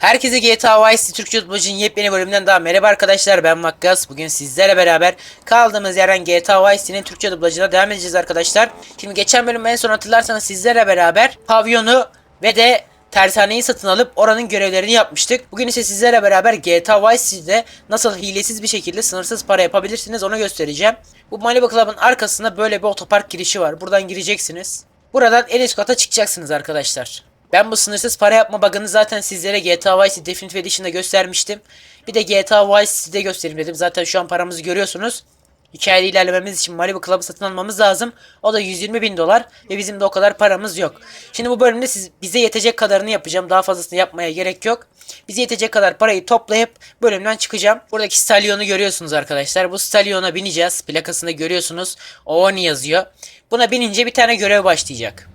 Herkese GTA Vice Türkçe Tutmacı'nın yepyeni bölümünden daha merhaba arkadaşlar ben Vakkas. Bugün sizlerle beraber kaldığımız yerden GTA Vice City'nin Türkçe dublajına devam edeceğiz arkadaşlar. Şimdi geçen bölüm en son hatırlarsanız sizlerle beraber pavyonu ve de tersaneyi satın alıp oranın görevlerini yapmıştık. Bugün ise sizlerle beraber GTA Vice City'de nasıl hilesiz bir şekilde sınırsız para yapabilirsiniz onu göstereceğim. Bu Malibu Club'ın arkasında böyle bir otopark girişi var. Buradan gireceksiniz. Buradan en üst kata çıkacaksınız arkadaşlar. Ben bu sınırsız para yapma bug'ını zaten sizlere GTA Vice City Definitive Edition'da göstermiştim. Bir de GTA Vice City'de göstereyim dedim. Zaten şu an paramızı görüyorsunuz. Hikayede ilerlememiz için Malibu Club'ı satın almamız lazım. O da 120 bin dolar ve bizim de o kadar paramız yok. Şimdi bu bölümde siz, bize yetecek kadarını yapacağım. Daha fazlasını yapmaya gerek yok. Bize yetecek kadar parayı toplayıp bölümden çıkacağım. Buradaki stalyonu görüyorsunuz arkadaşlar. Bu stalyona bineceğiz. Plakasında görüyorsunuz. Ovani yazıyor. Buna binince bir tane görev başlayacak.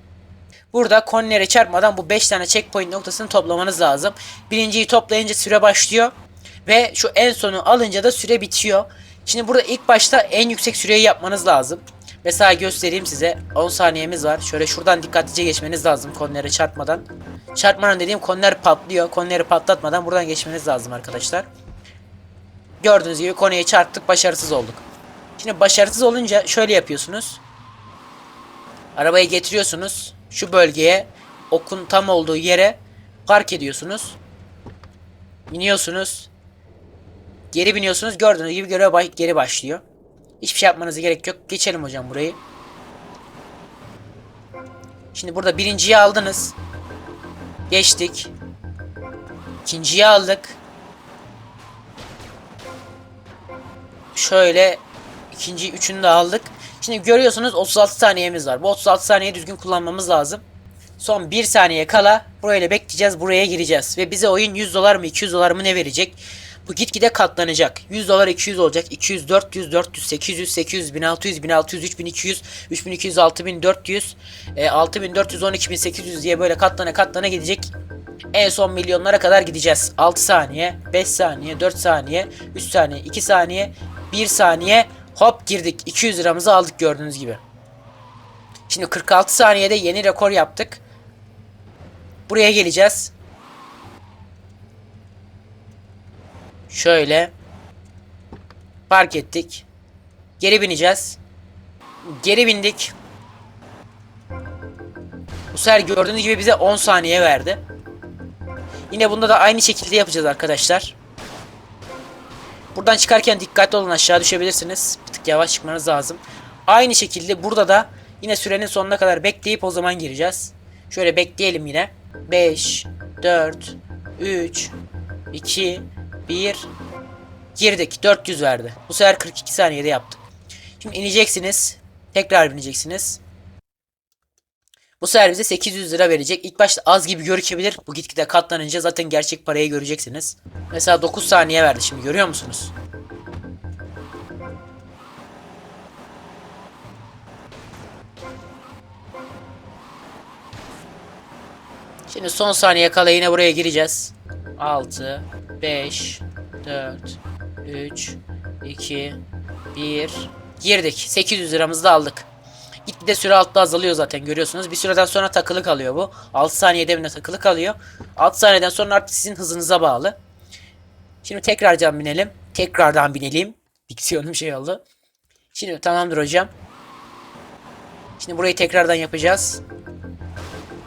Burada konilere çarpmadan bu 5 tane checkpoint noktasını toplamanız lazım. Birinciyi toplayınca süre başlıyor. Ve şu en sonu alınca da süre bitiyor. Şimdi burada ilk başta en yüksek süreyi yapmanız lazım. Mesela göstereyim size. 10 saniyemiz var. Şöyle şuradan dikkatlice geçmeniz lazım konilere çarpmadan. Çarpmadan dediğim koniler patlıyor. Konileri patlatmadan buradan geçmeniz lazım arkadaşlar. Gördüğünüz gibi koniye çarptık başarısız olduk. Şimdi başarısız olunca şöyle yapıyorsunuz. Arabayı getiriyorsunuz. Şu bölgeye okun tam olduğu yere park ediyorsunuz. Biniyorsunuz. Geri biniyorsunuz. Gördüğünüz gibi görev geri başlıyor. Hiçbir şey yapmanıza gerek yok. Geçelim hocam burayı. Şimdi burada birinciyi aldınız. Geçtik. İkinciyi aldık. Şöyle ikinci üçünü de aldık. Şimdi görüyorsunuz 36 saniyemiz var. Bu 36 saniyeyi düzgün kullanmamız lazım. Son 1 saniye kala burayla bekleyeceğiz. Buraya gireceğiz. Ve bize oyun 100 dolar mı 200 dolar mı ne verecek? Bu gitgide katlanacak. 100 dolar 200 olacak. 200, 400, 400, 800, 800, 1600, 1600, 3200, 3200, 6400, e, 6400, 12800 diye böyle katlana katlana gidecek. En son milyonlara kadar gideceğiz. 6 saniye, 5 saniye, 4 saniye, 3 saniye, 2 saniye, 1 saniye. Hop girdik. 200 liramızı aldık gördüğünüz gibi. Şimdi 46 saniyede yeni rekor yaptık. Buraya geleceğiz. Şöyle. Park ettik. Geri bineceğiz. Geri bindik. Bu sefer gördüğünüz gibi bize 10 saniye verdi. Yine bunda da aynı şekilde yapacağız arkadaşlar. Buradan çıkarken dikkatli olun aşağı düşebilirsiniz. Yavaş çıkmanız lazım. Aynı şekilde burada da yine sürenin sonuna kadar bekleyip o zaman gireceğiz. Şöyle bekleyelim yine. 5, 4, 3, 2, 1. Girdik. 400 verdi. Bu sefer 42 saniyede yaptık. Şimdi ineceksiniz. Tekrar bineceksiniz. Bu sefer bize 800 lira verecek. İlk başta az gibi görükebilir. Bu gitgide katlanınca zaten gerçek parayı göreceksiniz. Mesela 9 saniye verdi şimdi görüyor musunuz? Şimdi son saniye kala yine buraya gireceğiz. 6, 5, 4, 3, 2, 1. Girdik. 800 liramızı da aldık. Gitgide süre altta azalıyor zaten görüyorsunuz. Bir süreden sonra takılı kalıyor bu. 6 saniyede bile takılı kalıyor. 6 saniyeden sonra artık sizin hızınıza bağlı. Şimdi tekrardan binelim. Tekrardan binelim. Diksiyonum şey oldu. Şimdi tamamdır hocam. Şimdi burayı tekrardan yapacağız.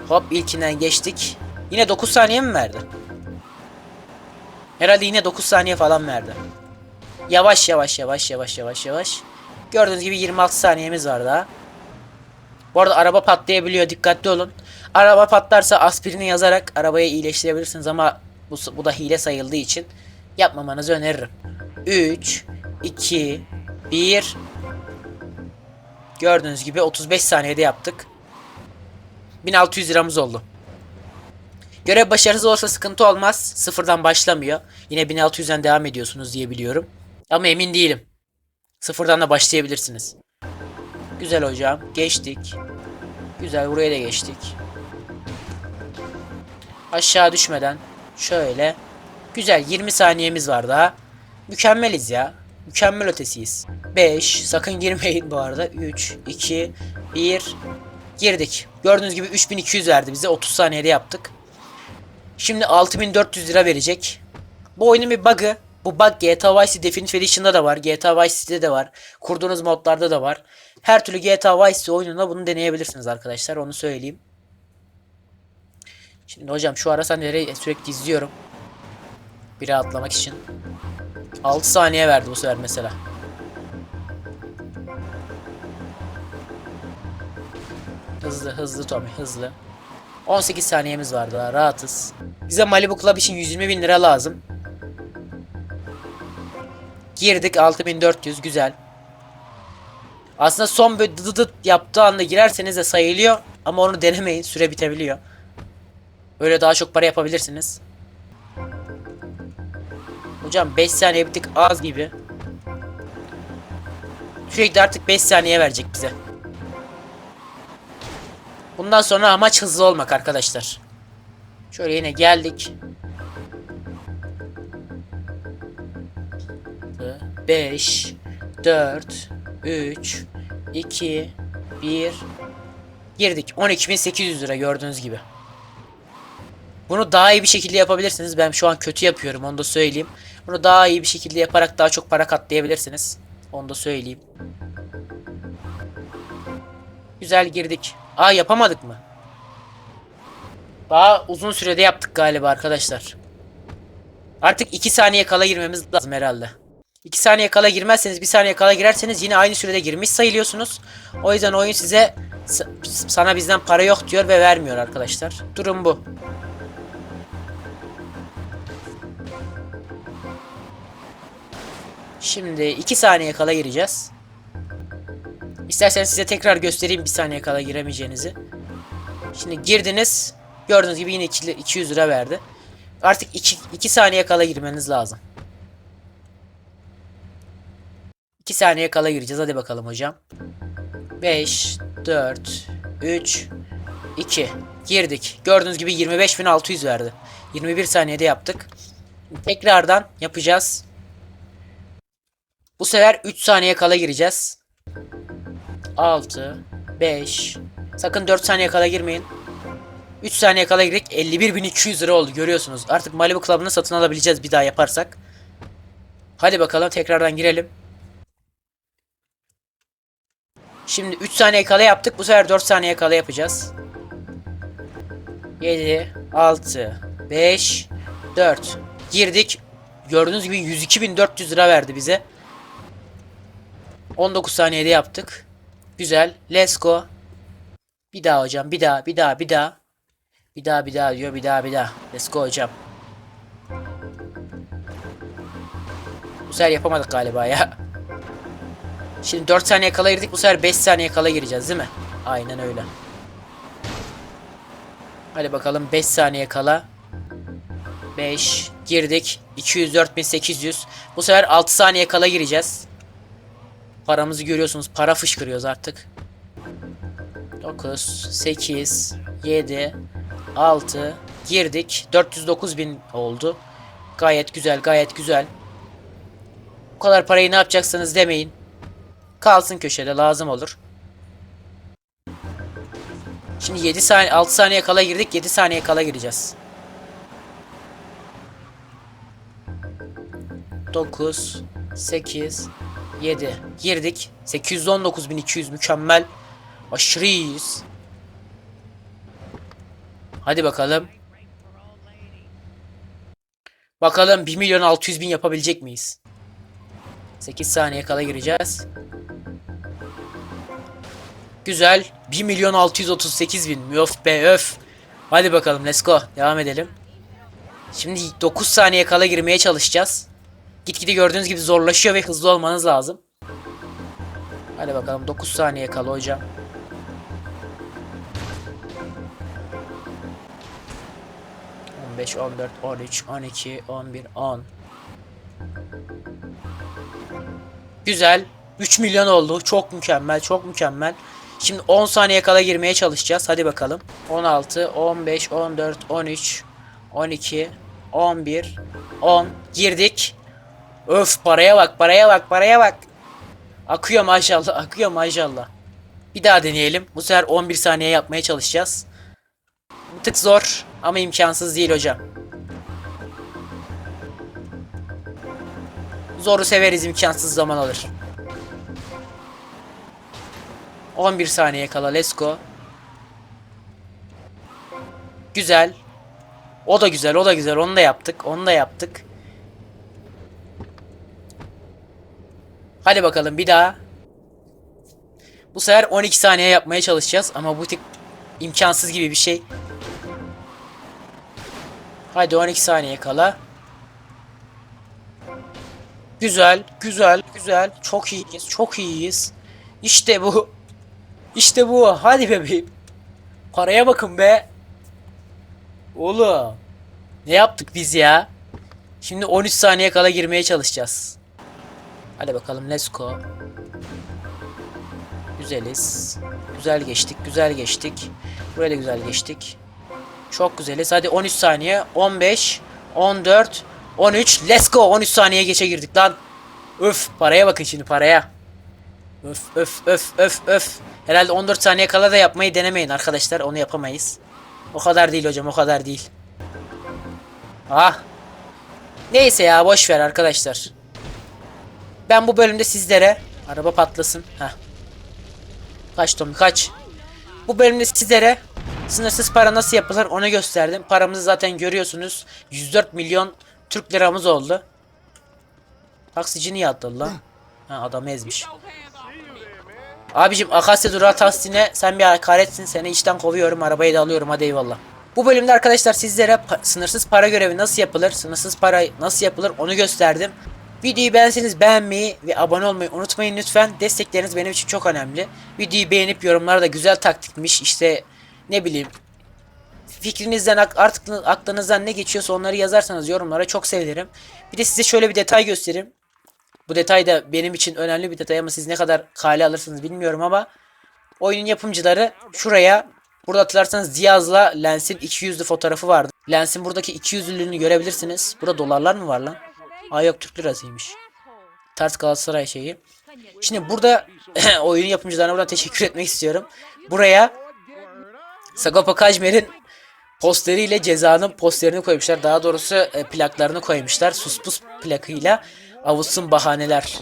Hop ilkinden geçtik. Yine 9 saniye mi verdi? Herhalde yine 9 saniye falan verdi. Yavaş yavaş yavaş yavaş yavaş yavaş. Gördüğünüz gibi 26 saniyemiz var daha. Bu arada araba patlayabiliyor dikkatli olun. Araba patlarsa aspirini yazarak arabayı iyileştirebilirsiniz ama bu, bu da hile sayıldığı için yapmamanızı öneririm. 3, 2, 1. Gördüğünüz gibi 35 saniyede yaptık. 1600 liramız oldu. Görev başarısız olursa sıkıntı olmaz. Sıfırdan başlamıyor. Yine 1600'den devam ediyorsunuz diye biliyorum. Ama emin değilim. Sıfırdan da başlayabilirsiniz. Güzel hocam. Geçtik. Güzel buraya da geçtik. Aşağı düşmeden şöyle. Güzel 20 saniyemiz var daha. Mükemmeliz ya. Mükemmel ötesiyiz. 5. Sakın girmeyin bu arada. 3, 2, 1. Girdik. Gördüğünüz gibi 3200 verdi bize. 30 saniyede yaptık. Şimdi 6400 lira verecek. Bu oyunun bir bug'ı. Bu bug GTA Vice Definitive Edition'da da var. GTA Vice City'de de var. Kurduğunuz modlarda da var. Her türlü GTA Vice City oyununda bunu deneyebilirsiniz arkadaşlar. Onu söyleyeyim. Şimdi hocam şu ara sahneleri sürekli izliyorum. Biri atlamak için. 6 saniye verdi bu sefer mesela. Hızlı hızlı Tommy hızlı. 18 saniyemiz var daha rahatız. Bize Malibu Club için 120 bin lira lazım. Girdik 6400 güzel. Aslında son böyle dı dı yaptığı anda girerseniz de sayılıyor. Ama onu denemeyin süre bitebiliyor. Öyle daha çok para yapabilirsiniz. Hocam 5 saniye bir az gibi. Sürekli artık 5 saniye verecek bize. Bundan sonra amaç hızlı olmak arkadaşlar. Şöyle yine geldik. 5 4 3 2 1 girdik. 12.800 lira gördüğünüz gibi. Bunu daha iyi bir şekilde yapabilirsiniz. Ben şu an kötü yapıyorum onu da söyleyeyim. Bunu daha iyi bir şekilde yaparak daha çok para katlayabilirsiniz. Onu da söyleyeyim. Güzel girdik. Aa yapamadık mı? Daha uzun sürede yaptık galiba arkadaşlar. Artık 2 saniye kala girmemiz lazım herhalde. 2 saniye kala girmezseniz 1 saniye kala girerseniz yine aynı sürede girmiş sayılıyorsunuz. O yüzden oyun size sana bizden para yok diyor ve vermiyor arkadaşlar. Durum bu. Şimdi 2 saniye kala gireceğiz. İsterseniz size tekrar göstereyim 1 saniye kala giremeyeceğinizi. Şimdi girdiniz. Gördüğünüz gibi yine 200 lira verdi. Artık 2, 2 saniye kala girmeniz lazım. 2 saniye kala gireceğiz. Hadi bakalım hocam. 5, 4, 3, 2. Girdik. Gördüğünüz gibi 25.600 verdi. 21 saniyede yaptık. Tekrardan yapacağız. Bu sefer 3 saniye kala gireceğiz. 6, 5. Sakın 4 saniye kala girmeyin. 3 saniye kala girdik. 51.200 lira oldu görüyorsunuz. Artık Malibu Club'ını satın alabileceğiz bir daha yaparsak. Hadi bakalım tekrardan girelim. Şimdi 3 saniye kala yaptık. Bu sefer 4 saniye kala yapacağız. 7, 6, 5, 4. Girdik. Gördüğünüz gibi 102.400 lira verdi bize. 19 saniyede yaptık. Güzel. Let's go. Bir daha hocam. Bir daha. Bir daha. Bir daha. Bir daha. Bir daha diyor. Bir daha. Bir daha. Let's go hocam. Bu sefer yapamadık galiba ya. Şimdi 4 saniye kala girdik. Bu sefer 5 saniye kala gireceğiz değil mi? Aynen öyle. Hadi bakalım 5 saniye kala. 5 girdik. 204.800. Bu sefer 6 saniye kala gireceğiz. Paramızı görüyorsunuz. Para fışkırıyoruz artık. 9, 8, 7, 6 girdik. 409 bin oldu. Gayet güzel, gayet güzel. Bu kadar parayı ne yapacaksınız demeyin. Kalsın köşede lazım olur. Şimdi 7 saniye 6 saniye kala girdik. 7 saniye kala gireceğiz. 9 8 7 girdik. 819.200 mükemmel. Aşırı iyiyiz. Hadi bakalım. Bakalım 1 milyon 600 bin yapabilecek miyiz? 8 saniye kala gireceğiz. Güzel. 1 milyon 638 bin. Öf be öf. Hadi bakalım let's go. Devam edelim. Şimdi 9 saniye kala girmeye çalışacağız. Gitgide gördüğünüz gibi zorlaşıyor ve hızlı olmanız lazım. Hadi bakalım 9 saniye kala hocam. On beş, on dört, on üç, on iki, on bir, on. Güzel. 3 milyon oldu. Çok mükemmel, çok mükemmel. Şimdi 10 saniye kala girmeye çalışacağız. Hadi bakalım. 16, 15, 14, 13, 12, 11, 10. Girdik. Öf paraya bak paraya bak paraya bak. Akıyor maşallah akıyor maşallah. Bir daha deneyelim. Bu sefer 11 saniye yapmaya çalışacağız. Bir tık zor ama imkansız değil hocam. Zoru severiz imkansız zaman alır. 11 saniye kala let's go. Güzel. O da güzel o da güzel onu da yaptık onu da yaptık. Hadi bakalım bir daha. Bu sefer 12 saniye yapmaya çalışacağız ama bu tık imkansız gibi bir şey. Hadi 12 saniye kala. Güzel, güzel, güzel. Çok iyiyiz, çok iyiyiz. İşte bu. İşte bu. Hadi bebeğim. Paraya bakın be. Oğlum. Ne yaptık biz ya? Şimdi 13 saniye kala girmeye çalışacağız. Hadi bakalım let's go. Güzeliz. Güzel geçtik, güzel geçtik. Buraya da güzel geçtik. Çok güzeliz. Hadi 13 saniye. 15, 14, 13. Let's go. 13 saniye geçe girdik lan. Öf paraya bakın şimdi paraya. Öf öf öf öf öf. Herhalde 14 saniye kala da yapmayı denemeyin arkadaşlar. Onu yapamayız. O kadar değil hocam o kadar değil. Ah. Neyse ya boş ver arkadaşlar. Ben bu bölümde sizlere araba patlasın. Heh. Kaç Tommy kaç. Bu bölümde sizlere sınırsız para nasıl yapılır onu gösterdim. Paramızı zaten görüyorsunuz. 104 milyon Türk liramız oldu. Taksici niye atladı lan? Ha adamı ezmiş. Abicim Akasya Durağı Tahsin'e sen bir hakaretsin. Seni işten kovuyorum. Arabayı da alıyorum. Hadi eyvallah. Bu bölümde arkadaşlar sizlere pa- sınırsız para görevi nasıl yapılır, sınırsız para nasıl yapılır onu gösterdim. Videoyu beğenseniz beğenmeyi ve abone olmayı unutmayın lütfen. Destekleriniz benim için çok önemli. Videoyu beğenip yorumlarda güzel taktikmiş işte ne bileyim fikrinizden artık aklınızdan ne geçiyorsa onları yazarsanız yorumlara çok sevinirim. Bir de size şöyle bir detay göstereyim. Bu detay da benim için önemli bir detay ama siz ne kadar kale alırsınız bilmiyorum ama oyunun yapımcıları şuraya burada hatırlarsanız Diaz'la Lens'in 200'lü fotoğrafı vardı. Lens'in buradaki 200'lülüğünü görebilirsiniz. Burada dolarlar mı var lan? Aa yok Türk lirasıymış. Ters Galatasaray şeyi. Şimdi burada oyunun yapımcılarına buradan teşekkür etmek istiyorum. Buraya Sagopa Kajmer'in posteriyle cezanın posterini koymuşlar. Daha doğrusu e, plaklarını koymuşlar. Suspus plakıyla avutsun bahaneler.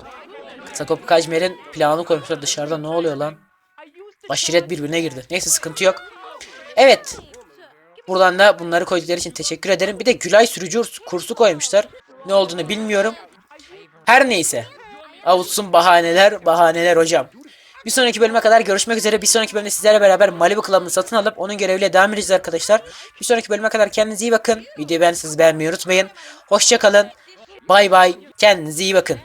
Sagopa Kajmer'in plağını koymuşlar dışarıda. Ne oluyor lan? Aşiret birbirine girdi. Neyse sıkıntı yok. Evet. Buradan da bunları koydukları için teşekkür ederim. Bir de Gülay sürücü kursu koymuşlar. Ne olduğunu bilmiyorum. Her neyse. Avutsun bahaneler, bahaneler hocam. Bir sonraki bölüme kadar görüşmek üzere. Bir sonraki bölümde sizlerle beraber Malibu Club'ını satın alıp onun göreviyle devam edeceğiz arkadaşlar. Bir sonraki bölüme kadar kendinize iyi bakın. Videoyu beğendiyseniz beğenmeyi unutmayın. Hoşçakalın. Bay bay. Kendinize iyi bakın.